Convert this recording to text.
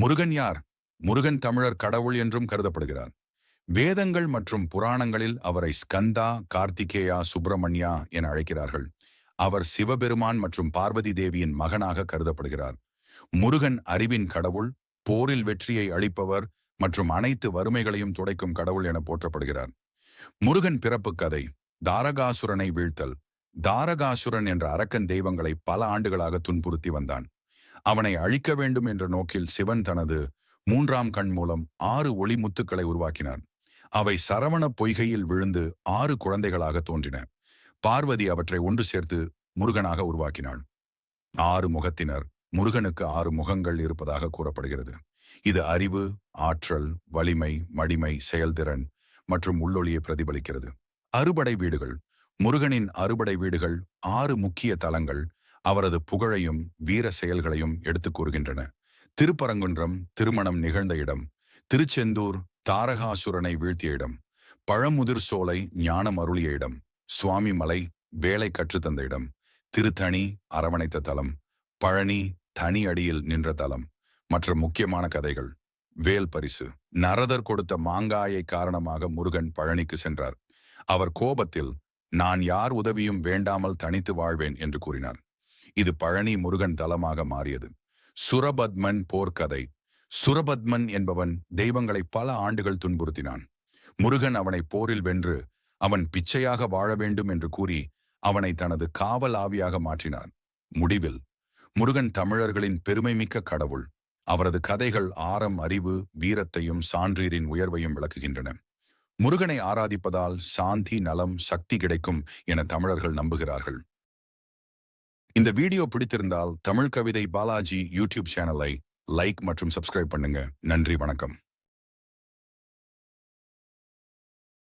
முருகன் யார்? முருகன் தமிழர் கடவுள் என்றும் கருதப்படுகிறார். வேதங்கள் மற்றும் புராணங்களில் அவரை ஸ்கந்தா கார்த்திகேயா சுப்பிரமணியா என அழைக்கிறார்கள். அவர் சிவபெருமான் மற்றும் பார்வதி தேவியின் மகனாக கருதப்படுகிறார். முருகன் அறிவின் கடவுள் போரில் வெற்றியை அளிப்பவர் மற்றும் அனைத்து வறுமைகளையும் துடைக்கும் கடவுள் என போற்றப்படுகிறார். முருகன் பிறப்பு கதை தாரகாசுரனை வீழ்த்தல். தாரகாசுரன் என்ற அரக்கன் தெய்வங்களை பல ஆண்டுகளாக துன்புறுத்தி வந்தான். அவனை அழிக்க வேண்டும் என்ற நோக்கில் சிவன் தனது மூன்றாம் கண் மூலம் ஆறு ஒளி முத்துக்களை உருவாக்கினார் அவை சரவண பொய்கையில் விழுந்து ஆறு குழந்தைகளாக தோன்றின. பார்வதி அவற்றை ஒன்று சேர்த்து முருகனாக உருவாக்கினாள். ஆறு முகத்தினர் முருகனுக்கு ஆறு முகங்கள் இருப்பதாக கூறப்படுகிறது. இது அறிவு ஆற்றல் வலிமை மடிமை செயல்திறன் மற்றும் உள்ளொளியை பிரதிபலிக்கிறது. அறுபடை வீடுகள் முருகனின் அறுபடை வீடுகள் ஆறு முக்கிய தலங்கள் அவரது புகழையும் வீர செயல்களையும் எடுத்துக் கூறுகின்றன. திருப்பரங்குன்றம் திருமணம் நிகழ்ந்த இடம். திருச்செந்தூர் தாரகாசுரனை வீழ்த்திய இடம். பழமுதிர் சோலை ஞானம் அருளிய இடம். சுவாமி மலை வேலை கற்றுத்தந்த இடம். திருத்தணி அரவணைத்த தலம். பழனி தனி அடியில் நின்ற தலம். மற்ற முக்கியமான கதைகள். வேல் பரிசு. நரதர் கொடுத்த மாங்காயை காரணமாக முருகன் பழனிக்கு சென்றார். அவர் கோபத்தில் நான் யார் உதவியும் வேண்டாமல் தனித்து வாழ்வேன் என்று கூறினார். இது பழனி முருகன் தலமாக மாறியது. சுரபத்மன் போர்க்கதை. சுரபத்மன் என்பவன் தெய்வங்களை பல ஆண்டுகள் துன்புறுத்தினான். முருகன் அவனை போரில் வென்று அவன் பிச்சையாக வாழ வேண்டும் என்று கூறி அவனை தனது காவல் ஆவியாக மாற்றினார் முடிவில் முருகன் தமிழர்களின் பெருமைமிக்க கடவுள். அவரது கதைகள் ஆரம் அறிவு வீரத்தையும் சான்றீரின் உயர்வையும் விளக்குகின்றன. முருகனை ஆராதிப்பதால் சாந்தி நலம் சக்தி கிடைக்கும் என தமிழர்கள் நம்புகிறார்கள். இந்த வீடியோ பிடித்திருந்தால் தமிழ் கவிதை பாலாஜி யூடியூப் சேனலை லைக் மற்றும் சப்ஸ்கிரைப் பண்ணுங்க. நன்றி வணக்கம்.